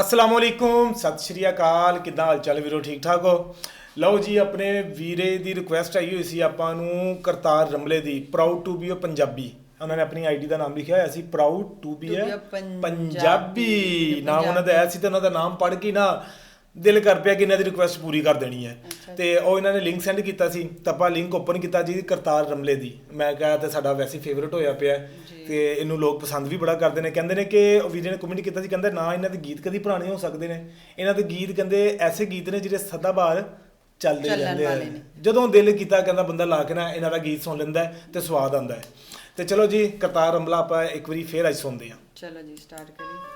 ਅਸਲਾਮ ਵਾਲੇਕੁਮ ਸਤਿ ਸ਼੍ਰੀ ਅਕਾਲ। ਕਿੱਦਾਂ ਹਾਲ ਚਾਲ ਵੀਰੋ? ਠੀਕ ਠਾਕ ਹੋ? ਲਓ ਜੀ ਆਪਣੇ ਵੀਰੇ ਦੀ ਰਿਕੁਐਸਟ ਆਈ ਹੋਈ ਸੀ ਆਪਾਂ ਨੂੰ ਕਰਤਾਰ ਰਮਲੇ ਦੀ proud to be a Punjabi. ਉਹਨਾਂ ਨੇ ਆਪਣੀ ਆਈਡੀ ਦਾ ਨਾਮ ਲਿਖਿਆ ਹੋਇਆ ਸੀ proud to be a Punjabi. ਨਾਮ ਉਹਨਾਂ ਦਾ ਆਇਆ ਸੀ ਤੇ ਉਹਨਾਂ ਦਾ ਨਾਮ ਪੜ੍ਹ ਕੇ ਨਾ ਦਿਲ ਕਰ ਪਿਆ ਕਿ ਇਹਨਾਂ ਦੀ ਰਿਕੁਐਸਟ ਪੂਰੀ ਕਰ ਦੇਣੀ ਹੈ। ਤੇ ਉਹ ਇਹਨਾਂ ਨੇ ਲਿੰਕ ਸੈਂਡ ਕੀਤਾ ਸੀ। ਤਾਂ ਆਪਾਂ ਲਿੰਕ ਓਪਨ ਕੀਤਾ ਜੀ ਕਰਤਾਰ ਰਮਲੇ ਦੀ। ਮੈਂ ਕਿਹਾ ਤੇ ਸਾਡਾ ਵੈਸੇ ਫੇਵਰਿਟ ਹੋਇਆ ਪਿਆ। ਤੇ ਇਹਨੂੰ ਲੋਕ ਪਸੰਦ ਵੀ ਬੜਾ ਕਰਦੇ ਨੇ। ਕਹਿੰਦੇ ਨੇ ਕਿ ਉਹ ਵੀਰੇ ਨੇ ਕਮੈਂਟ ਕੀਤਾ ਸੀ ਕਹਿੰਦਾ ਨਾ ਇਹਨਾਂ ਦੇ ਗੀਤ ਕਦੀ ਪੁਰਾਣੇ ਹੋ ਸਕਦੇ ਨੇ। ਇਹਨਾਂ ਦੇ ਗੀਤ ਕਹਿੰਦੇ ਐਸੇ ਗੀਤ ਨੇ ਜਿਹੜੇ ਸਦਾਬਹਾਰ ਚੱਲਦੇ ਚੱਲਣ ਰਹਿੰਦੇ ਆ। ਜਦੋਂ ਦਿਲ ਕੀਤਾ ਕਹਿੰਦਾ ਬੰਦਾ ਲਾ ਕੇ ਨਾ ਇਹਨਾਂ ਦਾ ਗੀਤ ਸੁਣ ਲੈਂਦਾ ਤੇ ਸਵਾਦ ਆਉਂਦਾ ਹੈ। ਤੇ ਚਲੋ ਜੀ ਕਰਤਾਰ ਰਮਲਾ ਆਪਾਂ ਇੱਕ ਵਾਰੀ ਫੇਰ ਅੱਜ ਸੁਣਦੇ ਹਾਂ। ਚਲੋ ਜੀ ਸਟਾਰਟ ਕਰੀਏ।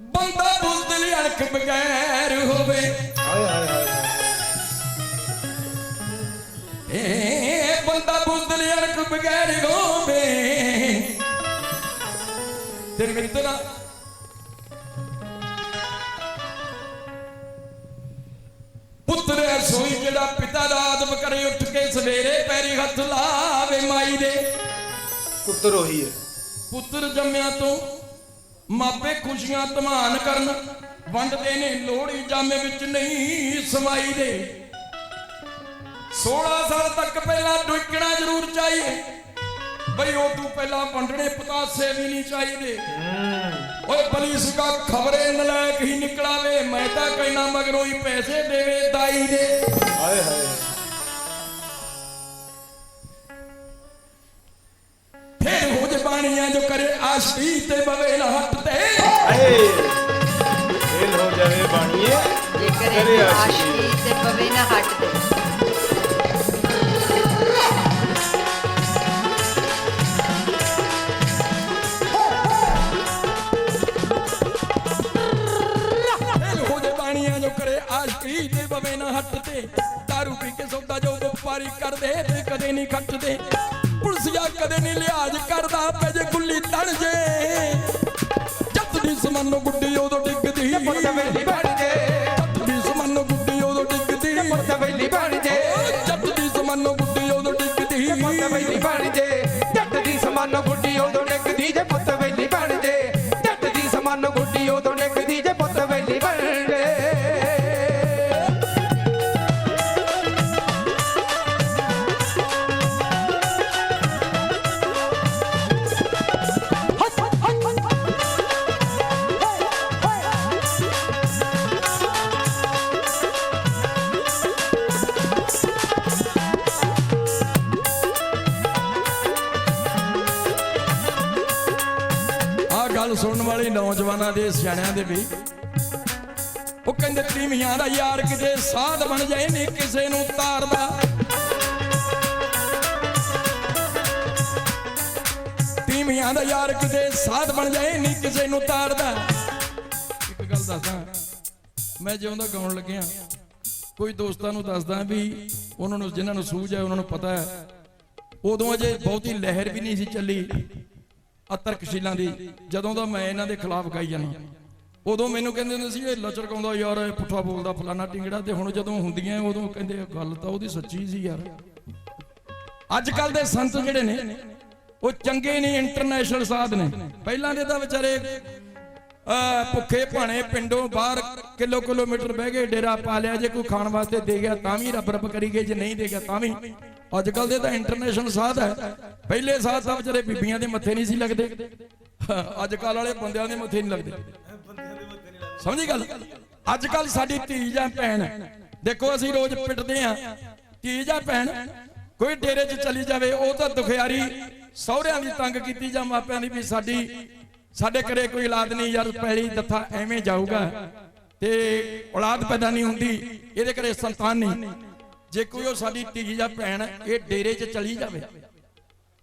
ਬੰਦਾ ਬੁੱਧਲ ਅਣਖ ਬਗੈਰ ਹੋਵੇ। ਹਾਏ ਹਾਏ ਹਾਏ ਏ ਬੰਦਾ ਬੁੱਧਲ ਅਣਖ ਬਗੈਰ ਹੋਵੇ। ਤੇ ਮਿੱਤਰਾ ਪੁੱਤਰ ਸੋਈ ਜਿਹੜਾ ਪਿਤਾ ਦਾ ਆਦਮ ਕਰੇ ਉੱਠ ਕੇ ਸਵੇਰੇ ਪੈਰੀ ਹੱਥ ਲਾਵੇ ਮਾਈ ਦੇ। ਪੁੱਤਰ ਉਹੀ ਹੈ ਪੁੱਤਰ ਜੰਮਿਆ ਤੋਂ ਮਾਪੇ ਖੁਸ਼ੀਆਂ ਧਮਾਨ ਕਰਨ ਵੰਡਦੇ ਨੇ ਲੋਹੜੀ ਜਾਮੇ ਵਿੱਚ ਨਹੀਂ ਸਮਾਈ ਦੇ। 16 ਸਾਲ ਤੱਕ ਪਹਿਲਾਂ ਡੁੱਕਣਾ ਜ਼ਰੂਰ ਚਾਹੀਏ ਬਈ ਉਹ ਤੋਂ ਪਹਿਲਾਂ ਵੰਡਣੇ ਪਤਾਸੇ ਵੀ ਨਹੀਂ ਚਾਹੀਦੇ। ਓਏ ਪੁਲਿਸ ਦਾ ਖਬਰੇ ਨਲਾਇਕ ਹੀ ਨਿਕਲਾਵੇ ਮੈਂ ਤਾਂ ਕਹਿਣਾ ਮਗਰੋਂ ਹੀ ਪੈਸੇ ਦੇਵੇ ਦਾਈ ਦੇ। ਹਾਏ ਹਾਏ। ਫੇਰ ਹੋ ਜੇ ਬਾਣੀਆਂ ਜੋ ਕਰੇ ਆਸ਼ਕੀ ਤੇ ਬਵੇ। ਹਾਏ ਫੇਲ ਹੋ ਜਾਵੇ ਬਾਣੀਏ। ਜੇ ਕਰੇ ਆਸ਼ਕੀ। ਆਸ਼ਕੀ ਤੇ ਪਵੇ ਨਾ ਹੱਟ ਤੇ। ਫੇਲ ਹੋ ਜੇ ਬਾਣੀਆਂ ਜੋ ਕਰੇ ਆਸ਼ਕੀ ਤੇ ਬਵੇ ਨਾ ਹੱਟ ਤੇ। ਦਾਰੂ ਪੀ ਕੇ ਸੌਦਾ ਜੋ ਵਪਾਰੀ ਕਰਦੇ ਤੇ ਕਦੇ ਨਹੀਂ ਖੱਟਦੇ। ਪੁਲਸੀਆ ਕਦੇ ਨਹੀਂ ਲਿਹਾਜ਼ ਕਰਦਾ ਪੈ ਜੇ ਗੁੱਲੀ ਤਣ ਜੇ। ਦੀ ਸਮਨ ਗੁੱਡੀ ਉਦੋਂ ਡਿੱਗਦੀ। ਗੱਲ ਸੁਣਨ ਵਾਲੇ ਨੌਜਵਾਨਾਂ ਦੇ ਸਿਆਣਿਆਂ ਦੇ ਵੀ। ਉਹ ਕਹਿੰਦੇ, ਤੀਵੀਆਂ ਦਾ ਯਾਰ ਕਿਤੇ ਸਾਧ ਬਣ ਜਾਏ ਨਹੀਂ ਕਿਸੇ ਨੂੰ ਤਾਰਦਾ ਤੀਵੀਆਂ ਦਾ ਯਾਰ ਕਿਤੇ ਸਾਧ ਬਣ ਜਾਏ ਨਹੀਂ ਕਿਸੇ ਨੂੰ ਤਾਰਦਾ ਇੱਕ ਗੱਲ ਦੱਸਾਂ, ਮੈਂ ਜਿਉਂਦਾ ਗਾਉਣ ਲੱਗਿਆ, ਕੋਈ ਦੋਸਤਾਂ ਨੂੰ ਦੱਸਦਾ ਵੀ ਉਹਨਾਂ ਨੂੰ, ਜਿਨ੍ਹਾਂ ਨੂੰ ਸੂਝ ਹੈ ਉਹਨਾਂ ਨੂੰ ਪਤਾ ਹੈ, ਉਦੋਂ ਅਜੇ ਬਹੁਤੀ ਲਹਿਰ ਵੀ ਨਹੀਂ ਸੀ ਚੱਲੀ। ਆ ਤਰਕਸ਼ੀਲਾਂ ਦੀ, ਜਦੋਂ ਦਾ ਮੈਂ ਇਹਨਾਂ ਦੇ ਖਿਲਾਫ ਗਾਈ ਜਾਂਦਾ। ਉਦੋਂ ਮੈਨੂੰ ਕਹਿੰਦੇ ਹੁੰਦੇ ਸੀ, ਇਹ ਲਚਰਕਾਉਂਦਾ ਯਾਰ, ਇਹ ਪੁੱਠਾ ਬੋਲਦਾ ਫਲਾਣਾ ਟਿੰਗੜਾ। ਤੇ ਹੁਣ ਜਦੋਂ ਹੁੰਦੀਆਂ ਉਦੋਂ ਕਹਿੰਦੇ ਗੱਲ ਤਾਂ ਉਹਦੀ ਸੱਚੀ ਸੀ ਯਾਰ। ਅੱਜ ਕੱਲ ਦੇ ਸੰਤ ਜਿਹੜੇ ਨੇ, ਉਹ ਚੰਗੇ ਨਹੀਂ ਇੰਟਰਨੈਸ਼ਨਲ ਸਾਧ ਨੇ। ਪਹਿਲਾਂ ਦੇ ਤਾਂ ਵਿਚਾਰੇ ਭੁੱਖੇ ਭਾਣੇ ਪਿੰਡੋਂ ਬਾਹਰ ਕਿਲੋ ਕਿਲੋਮੀਟਰ ਬਹਿ ਗਏ ਡੇਰਾ ਪਾ ਲਿਆ। ਜੇ ਕੋਈ ਖਾਣ ਵਾਸਤੇ ਦੇ ਗਿਆ ਤਾਂ ਵੀ ਰੱਬ ਰੱਬ ਕਰੀ ਗਏ, ਜੇ ਨਹੀਂ ਦੇ ਗਿਆ ਤਾਂ ਵੀ। ਅੱਜ ਕੱਲ ਦੇ ਤਾਂ ਇੰਟਰਨੈਸ਼ਨਲ ਸਾਧ ਹੈ। ਪਹਿਲੇ ਸਾਧ ਤਾਂ ਵਿਚਾਰੇ ਬੀਬੀਆਂ ਦੇ ਮੱਥੇ ਨਹੀਂ ਸੀ ਲੱਗਦੇ। ਅੱਜ ਕੱਲ ਵਾਲੇ ਬੰਦਿਆਂ ਦੇ ਮੱਥੇ ਨਹੀਂ ਲੱਗਦੇ। ਸਮਝੀ ਗੱਲ? ਅੱਜ ਕੱਲ ਸਾਡੀ ਧੀ ਜਾਂ ਭੈਣ। ਦੇਖੋ ਅਸੀਂ ਰੋਜ਼ ਪਿੱਟਦੇ ਆ ਧੀ ਜਾਂ ਭੈਣ। ਕੋਈ ਡੇਰੇ 'ਚ ਚਲੀ ਜਾਵੇ, ਉਹ ਤਾਂ ਦੁਖਿਆਰੀ ਸਹੁਰਿਆਂ ਦੀ ਤੰਗ ਕੀਤੀ ਜਾਂ ਮਾਪਿਆਂ ਦੀ ਵੀ ਸਾਡੀ ਸਾਡੇ ਘਰੇ ਕੋਈ ਔਲਾਦ ਨਹੀਂ, ਯਾਰ ਪਹਿਲੀ ਦੱਥਾ ਐਵੇਂ ਜਾਊਗਾ ਤੇ ਔਲਾਦ ਪੈਦਾ ਨਹੀਂ ਹੁੰਦੀ, ਇਹਦੇ ਘਰੇ ਸੰਤਾਨ ਨਹੀਂ। ਜੇ ਕੋਈ ਉਹ ਸਾਡੀ ਧੀ ਜਾਂ ਭੈਣ ਇਹ ਡੇਰੇ 'ਚ ਚਲੀ ਜਾਵੇ,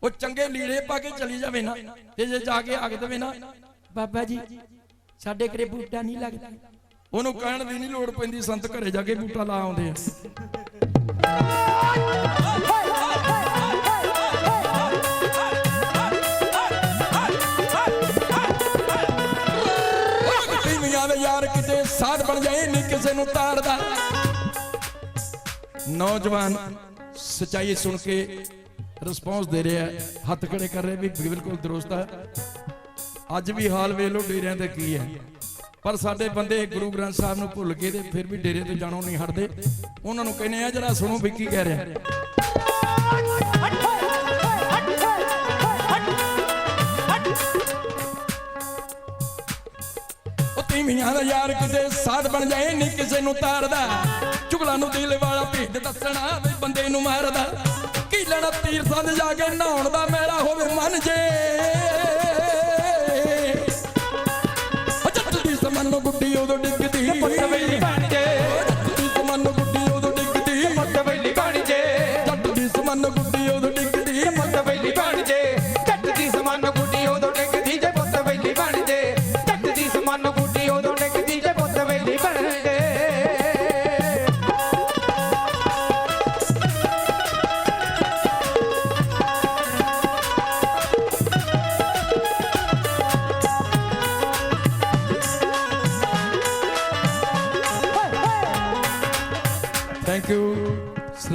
ਉਹ ਚੰਗੇ ਲੀੜੇ ਪਾ ਕੇ ਚਲੀ ਜਾਵੇ ਨਾ, ਤੇ ਜੇ ਜਾ ਕੇ ਆਖ ਦੇਵੇ ਨਾ, ਬਾਬਾ ਜੀ, ਸਾਡੇ ਘਰੇ ਬੂਟਾ ਨਹੀਂ ਲੱਗਦਾ। ਉਹਨੂੰ ਕਹਿਣ ਦੀ ਨਹੀਂ ਲੋੜ ਪੈਂਦੀ, ਸੰਤ ਘਰੇ ਜਾ ਕੇ ਬੂਟਾ ਲਾ ਆਉਂਦੇ ਆ। ਬਣ ਜਾਏ ਨਹੀਂ ਕਿਸੇ ਨੂੰ ਤਾਰਦਾ। ਨੌਜਵਾਨ ਸਚਾਈ ਸੁਣ ਕੇ ਰਿਸਪੌਂਸ ਦੇ ਰਿਹਾ ਹੱਥ ਖੜੇ ਕਰ ਰਿਹਾ ਵੀ ਬਿਲਕੁਲ ਦਰੁਸਤ ਹੈ। ਅੱਜ ਵੀ ਹਾਲ ਵੇਖ ਲਓ, ਡੇਰਿਆਂ ਤੇ ਕੀ ਹੈ। ਪਰ ਸਾਡੇ ਬੰਦੇ ਗੁਰੂ ਗ੍ਰੰਥ ਸਾਹਿਬ ਨੂੰ ਭੁੱਲ ਕੇ ਤੇ ਫਿਰ ਵੀ ਡੇਰੇ ਤੋਂ ਜਾਣੋਂ ਨਹੀਂ ਹਟਦੇ। ਉਹਨਾਂ ਨੂੰ ਕਹਿੰਦੇ ਆ, ਜਰਾ ਸੁਣੋ ਵੀ ਕੀ ਕਹਿ ਰਿਹਾ। ਉਹ ਦਾ ਯਾਰ ਕਿਸੇ ਸਾਧ ਬਣ ਜਾਏ ਨਹੀਂ ਕਿਸੇ ਨੂੰ ਤਾਰਦਾ। ਚੁਗਲਾ ਨੂੰ ਦਿਲ ਵਾਲਾ ਭੇਦ ਦੱਸਣਾ ਵੀ ਬੰਦੇ ਨੂੰ ਮਾਰਦਾ। ਕੀ ਲੈਣਾ ਤੀਰ ਸੰਦ ਜਾ ਕੇ ਨਹਾਉਣ ਦਾ ਮੇਰਾ ਹੋਵੇ ਮਨ ਜੇ। ਉਹ ਦੀ ਸਮਨ ਨੂੰ ਗੁੱਡੀ ਉਦੋਂ ਡਿੱਗਦੀ। ਪੁੱਤ ਵੇਲੀ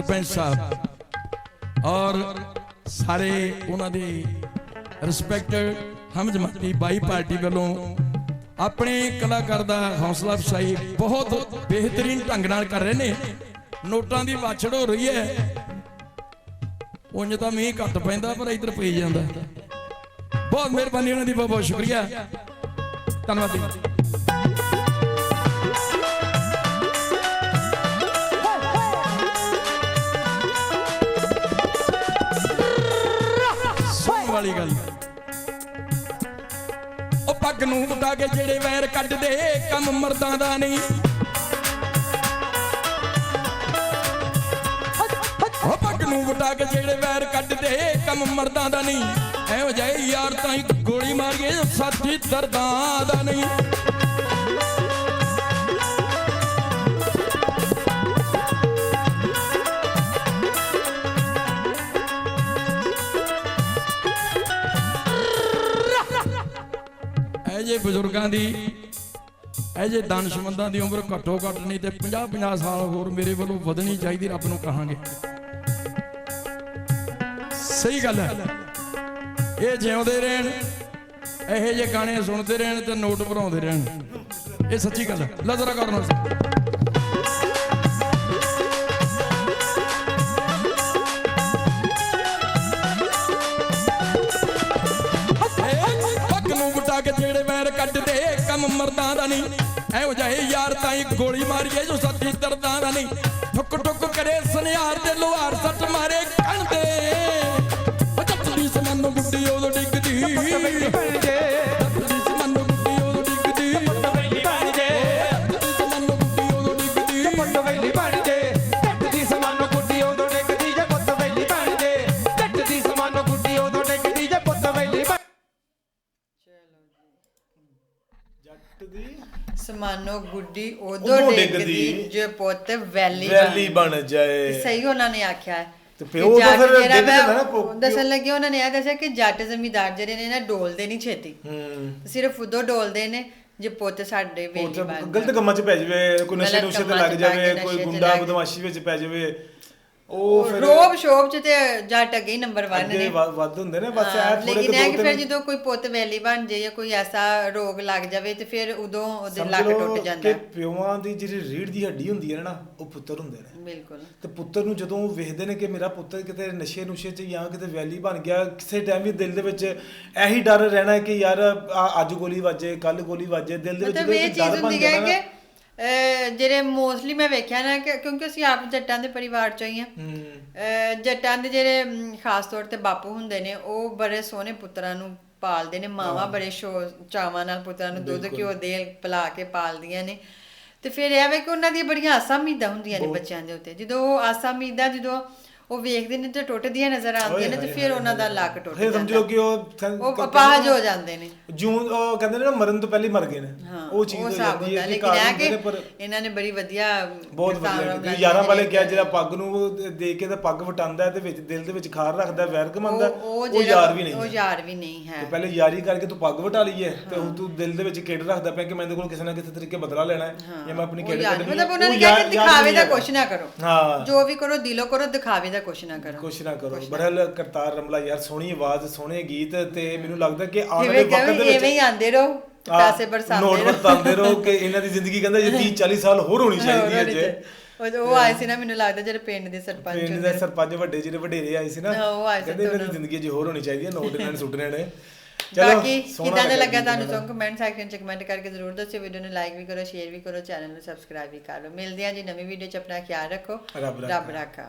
ਸਰਪੰਚ ਸਾਹਿਬ। ਔਰ ਸਾਰੇ ਉਹਨਾਂ ਦੀ ਰਿਸਪੈਕਟਡ ਹਮਜਮਤੀ ਬਾਈ ਪਾਰਟੀ ਵੱਲੋਂ ਆਪਣੇ ਕਲਾਕਾਰ ਦਾ ਹੌਸਲਾ ਅਫਸਾਈ ਬਹੁਤ ਬਿਹਤਰੀਨ ਢੰਗ ਨਾਲ ਕਰ ਰਹੇ ਨੇ। ਨੋਟਾਂ ਦੀ ਵਾਛੜ ਹੋ ਰਹੀ ਹੈ। ਉਂਝ ਤਾਂ ਮੀਂਹ ਘੱਟ ਪੈਂਦਾ, ਪਰ ਇੱਧਰ ਪਈ ਜਾਂਦਾ। ਬਹੁਤ ਮਿਹਰਬਾਨੀ ਉਹਨਾਂ ਦੀ ਬਹੁਤ ਬਹੁਤ ਸ਼ੁਕਰੀਆ। ਧੰਨਵਾਦ ਜੀ। ਵਾਲੀ ਗੱਲ। ਉਹ ਪੱਗ ਨੂੰ ਵਟਾ ਕੇ ਜਿਹੜੇ ਵੈਰ ਕੱਢਦੇ, ਕੰਮ ਮਰਦਾਂ ਦਾ ਨਹੀਂ। ਉਹ ਪੱਗ ਨੂੰ ਵਟਾ ਕੇ ਜਿਹੜੇ ਵੈਰ ਕੱਢਦੇ, ਕੰਮ ਮਰਦਾਂ ਦਾ ਨਹੀਂ। ਐਵੇਂ ਜਾਏ ਯਾਰ ਤਾਂ ਇੱਕ ਗੋਲੀ ਮਾਰੀਏ ਸਾਥੀ ਦਰਦਾਂ ਦਾ ਨਹੀਂ। ਜੇ ਬਜ਼ੁਰਗਾਂ ਦੀ। ਇਹ ਜੇ ਦਾਨਸ਼ਮੰਦਾਂ ਦੀ ਉਮਰ ਘੱਟੋ ਘੱਟ ਨਹੀਂ ਤੇ 50 50 ਸਾਲ ਹੋਰ ਮੇਰੇ ਵੱਲੋਂ ਵਧਣੀ ਚਾਹੀਦੀ, ਰੱਬ ਨੂੰ ਕਹਾਂਗੇ। ਸਹੀ ਗੱਲ ਹੈ। ਇਹ ਜਿਉਂਦੇ ਰਹਿਣ, ਇਹੋ ਜਿਹੇ ਗਾਣੇ ਸੁਣਦੇ ਰਹਿਣ ਤੇ ਨੋਟ ਭਰਾਉਂਦੇ ਰਹਿਣ। ਇਹ ਸੱਚੀ ਗੱਲ ਹੈ। ਲਜ਼ਰਾ ਜ਼ਰਾ ਕਰਨਾ ਨਹੀਂ। ਐਹੋ ਜਿਹੇ ਯਾਰ ਤਾਂ ਇੱਕ ਗੋਲੀ ਮਾਰੀਏ ਜੋ ਸੱਤੀ ਦਰਦਾਂ ਦਾ ਨਹੀਂ। ਠੁੱਕ ਠੁੱਕ ਕਰੇ ਸੁਨਿਆਰ ਤੇ ਲੋਹਾਰ ਸੱਟ ਮਾਰੇ ਕੰਨ ਤੇ। ਉਹ ਜੱਟ ਦੀ ਸਮਨ ਨੂੰ ਗੁੱਡੀ, ਉਦੋਂ ਸਮਾਨੋ ਗੁੱਡੀ ਉਦੋਂ ਉਦੋਂ ਡਿੱਗਦੀ, ਡਿੱਗਦੀ। ਜੇ ਪੁੱਤ ਵੈਲੀ ਵੈਲੀ ਬਣ ਜਾਏ। ਸਹੀ ਉਹਨਾਂ ਨੇ ਆਖਿਆ ਹੈ ਤੇ ਕਿ ਪਿਓ ਤਾਂ ਜੱਟ ਫਿਰ ਜਿਹੜਾ ਨਾ, ਪਿਓ- ਦੱਸਣ ਲੱਗੇ ਉਹਨਾਂ ਨੇ ਇਹ ਦੱਸਿਆ ਕਿ ਜੱਟ ਜ਼ਮੀਂਦਾਰ ਜਿਹੜੇ ਨੇ ਨਾ ਡੋਲਦੇ ਨਹੀਂ ਛੇਤੀ। ਹੂੰ। ਸਿਰਫ ਉਦੋਂ ਡੋਲਦੇ ਨੇ ਜੇ ਪੁੱਤ ਸਾਡੇ ਉਹ ਵੇਲੀ ਤਾਂ ਬਣ ਗਲਤ ਕੰਮਾਂ 'ਚ ਪੈ ਜਾਵੇ ਕੋਈ ਨਸ਼ੇ ਗਲਤ ਨੁਸ਼ੇ ਤੇ ਕੰਮਾਂ 'ਚ ਲੱਗ ਪੈ ਜਾਵੇ ਕੇ ਕੋਈ 'ਚ ਗੁੰਡਾ ਲੱਗ- ਬਦਮਾਸ਼ੀ ਵਿੱਚ ਪੈ ਜਾਵੇ। ਉਹ ਫਿਰ ਰੋਬ ਸ਼ੋਬ ਚ ਤੇ ਜੱਟ ਅੱਗੇ ਨੰਬਰ 1 ਅੱਗੇ ਨੇ। ਵ- ਵੱਧ ਹੁੰਦੇ ਨੇ ਬਸ ਇਹ ਥੋੜੇ ਲੇਕਿਨ ਇਹ ਕਿ ਫਿਰ ਜਦੋਂ ਕੋਈ ਪੁੱਤ ਵੈਲੀ ਬਣ ਜਾਏ ਜਾਂ ਕੋਈ ਐਸਾ ਰੋਗ ਲੱਗ ਜਾਵੇ ਤੇ ਫਿਰ ਉਦੋਂ ਉਹਦੇ ਲੱਕ ਟੁੱਟ ਜਾਂਦਾ। ਕਿ। ਪਿਓਾਂ ਦੀ ਜਿਹੜੀ ਰੀੜ ਦੀ ਹੱਡੀ ਹੁੰਦੀ ਹੈ ਨਾ ਉਹ ਪੁੱਤਰ ਹੁੰਦੇ ਨੇ। ਬਿਲਕੁਲ। ਤੇ ਪੁੱਤਰ ਨੂੰ ਜਦੋਂ ਉਹ ਵੇਖਦੇ ਨੇ ਕਿ ਮੇਰਾ ਪੁੱਤਰ ਕਿਤੇ ਨਸ਼ੇ ਨੁਸ਼ੇ 'ਚ ਜਾਂ ਕਿਤੇ ਵੈਲੀ ਬਣ ਗਿਆ ਕਿਸੇ ਟਾਈਮ ਵੀ ਦਿਲ ਦੇ ਵਿੱਚ ਇਹੀ ਡਰ ਰਹਿਣਾ ਕਿ ਯਾਰ ਅੱਜ ਗੋਲੀ ਵੱਜੇ ਕੱਲ ਗੋਲੀ ਵੱਜੇ ਦਿਲ ਦੇ ਵਿੱਚ ਇਹ ਡਰ ਬਣ ਜਾਂਦਾ ਜਿਹੜੇ ਮੋਸਟਲੀ ਮੈਂ ਵੇਖਿਆ ਨਾ ਕਿ ਕਿਉਂਕਿ ਅਸੀਂ ਆਪ ਜੱਟਾਂ ਦੇ ਪਰਿਵਾਰ ਚੋਂ ਹੀ ਆ। ਜੱਟਾਂ ਦੇ ਜਿਹੜੇ ਖਾਸ ਤੌਰ ਤੇ ਬਾਪੂ ਹੁੰਦੇ ਨੇ ਉਹ ਬੜੇ ਸੋਹਣੇ ਪੁੱਤਰਾਂ ਨੂੰ ਪਾਲਦੇ ਨੇ ਮਾਵਾਂ ਬੜੇ ਸ਼ੋ ਚਾਵਾਂ ਨਾਲ ਪੁੱਤਰਾਂ ਨੂੰ ਦੁੱਧ ਘਿਓ ਦੇ ਪਿਲਾ ਕੇ ਪਾਲਦੀਆਂ ਨੇ। ਤੇ ਫਿਰ ਇਹ ਵੇ ਕਿ ਉਹਨਾਂ ਦੀਆਂ ਬੜੀਆਂ ਆਸਾਂ ਉਮੀਦਾਂ ਹੁੰਦੀਆਂ ਨੇ ਬੱਚਿਆਂ ਦੇ ਉੱਤੇ। ਜਦੋਂ ਉਹ ਆਸਾਂ ਉਮੀਦਾਂ ਜਦੋਂ ਉਹ ਵੇਖਦੇ ਨੇ ਤੇ ਟੁੱਟਦੀਆਂ ਨਜ਼ਰ ਆਉਂਦੀਆਂ ਨੇ ਤੇ ਫਿਰ ਉਹਨਾਂ ਦਾ ਲੱਕ ਟੁੱਟ ਫਿਰ ਸਮਝ ਲਓ ਜਾਂਦਾ ਕਿ ਉਹ ਉਹ ਅਪਾਹਜ ਹੋ ਜਾਂਦੇ ਨੇ। ਜੂੰ ਉਹ ਕਹਿੰਦੇ ਨੇ ਨਾ ਮਰਨ ਤੋਂ ਪਹਿਲੇ ਮਰ ਗਏ ਨੇ। ਉਹ ਚੀਜ਼ ਹੋ ਜਾਂਦੀ ਹੈ ਲੇਕਿਨ ਨੇ ਕਿ ਇਹਨਾਂ ਨੇ ਬੜੀ ਵਧੀਆ ਬਹੁਤ ਵਧੀਆ ਯਾਰਾਂ ਵਾਲੇ ਕਿਹਾ ਜਿਹੜਾ ਪੱਗ ਨੂੰ ਦੇ ਕੇ ਤੇ ਪੱਗ ਵਟਾਉਂਦਾ ਤੇ ਵਿੱਚ ਦਿਲ ਦੇ ਵਿੱਚ ਖਾਰ ਰੱਖਦਾ ਵੈਰ ਕਮਾਉਂਦਾ ਉਹ ਯਾਰ ਵੀ ਨਹੀਂ ਉਹ ਯਾਰ ਵੀ ਨਹੀਂ ਹੈ। ਤੇ ਪਹਿਲੇ ਯਾਰੀ ਕਰਕੇ ਤੂੰ ਪੱਗ ਵਟਾ ਲਈ ਹੈ ਤੇ ਹੁਣ ਤੂੰ ਦਿਲ ਦੇ ਵਿੱਚ ਕਿਹੜ ਰੱਖਦਾ ਪਿਆ ਕਿ ਮੈਂ ਇਹਦੇ ਕੋਲ ਕਿਸੇ ਨਾ ਕਿਸੇ ਤਰੀਕੇ ਬਦਲਾ ਲੈਣਾ ਹੈ ਜਾਂ ਮੈਂ ਆਪਣੀ ਕਿਹੜੇ। ਮਤਲਬ ਉਹਨਾਂ ਨੇ ਕਿਹਾ ਕਿ ਦਿਖਾਵੇ ਦਾ। ਕੁਛ ਨਾ ਕਰੋ। ਹਾਂ। ਜੋ ਵੀ ਕਰੋ ਦਿਲੋਂ ਕਰੋ ਦਿਖਾਵੇ ਦਾ ਕੁਛ ਨਾ ਕਰੋ। ਕੁਛ ਨਾ ਕਰੋ। ਬੜਲ ਕਰਤਾਰ ਰਮਲਾ ਯਾਰ ਸੋਹਣੀ ਆਵਾਜ਼ ਸੋਹਣੇ ਗੀਤ ਤੇ ਮੈਨੂੰ ਲੱਗਦਾ ਕਿ ਆਉਣ ਵਾਲੇ ਇਵੇਂ ਵਕਤ ਦੇ ਇਵੇਂ ਹੀ ਵਿੱਚ ਆਂਦੇ ਰਹੋ ਪੈਸੇ ਬਰਸਾਉਂਦੇ ਨੋਟ ਰਹੋ। ਵਰਤਾਉਂਦੇ ਰਹੋ ਕਿ ਇਹਨਾਂ ਦੀ ਜ਼ਿੰਦਗੀ ਕਹਿੰਦਾ ਜੇ 30 40 ਸਾਲ ਹੋਰ ਹੋਣੀ ਚਾਹੀਦੀ ਹੈ ਜੇ। ਉਹ ਆਏ ਸੀ ਨਾ ਮੈਨੂੰ ਲੱਗਦਾ ਜਿਹੜੇ ਪਿੰਡ ਦੇ ਸਰਪੰਚ ਪਿੰਡ ਦੇ। ਸਰਪੰਚ ਵੱਡੇ ਜਿਹੜੇ ਵਡੇਰੇ ਆਏ ਸੀ ਨਾ ਕਹਿੰਦੇ ਇਹਨਾਂ ਦੀ। ਜ਼ਿੰਦਗੀ ਜੇ ਹੋਰ ਹੋਣੀ ਚਾਹੀਦੀ ਹੈ ਨੋਟ ਇਹਨਾਂ ਨੇ ਸੁੱਟਣੇ ਨੇ। ਬਾਕੀ ਕਿਦਾਂ ਦਾ ਲੱਗਾ ਤੁਹਾਨੂੰ। ਸੋ ਕਮੈਂਟ ਸੈਕਸ਼ਨ ਚ ਕਮੈਂਟ ਕਰਕੇ ਜ਼ਰੂਰ ਦੱਸਿਓ। ਵੀਡੀਓ ਨੂੰ ਲਾਈਕ ਵੀ ਕਰੋ ਸ਼ੇਅਰ ਵੀ ਕਰੋ ਚੈਨਲ ਨੂੰ ਸਬਸਕ੍ਰਾਈਬ ਵੀ ਕਰ ਲਓ। ਮਿਲਦੇ ਹਾਂ ਜੀ ਨਵੀਂ ਵੀਡੀਓ ਚ। ਆਪਣਾ ਖਿਆਲ ਰੱਖੋ। ਰੱਬ ਰਾਖਾ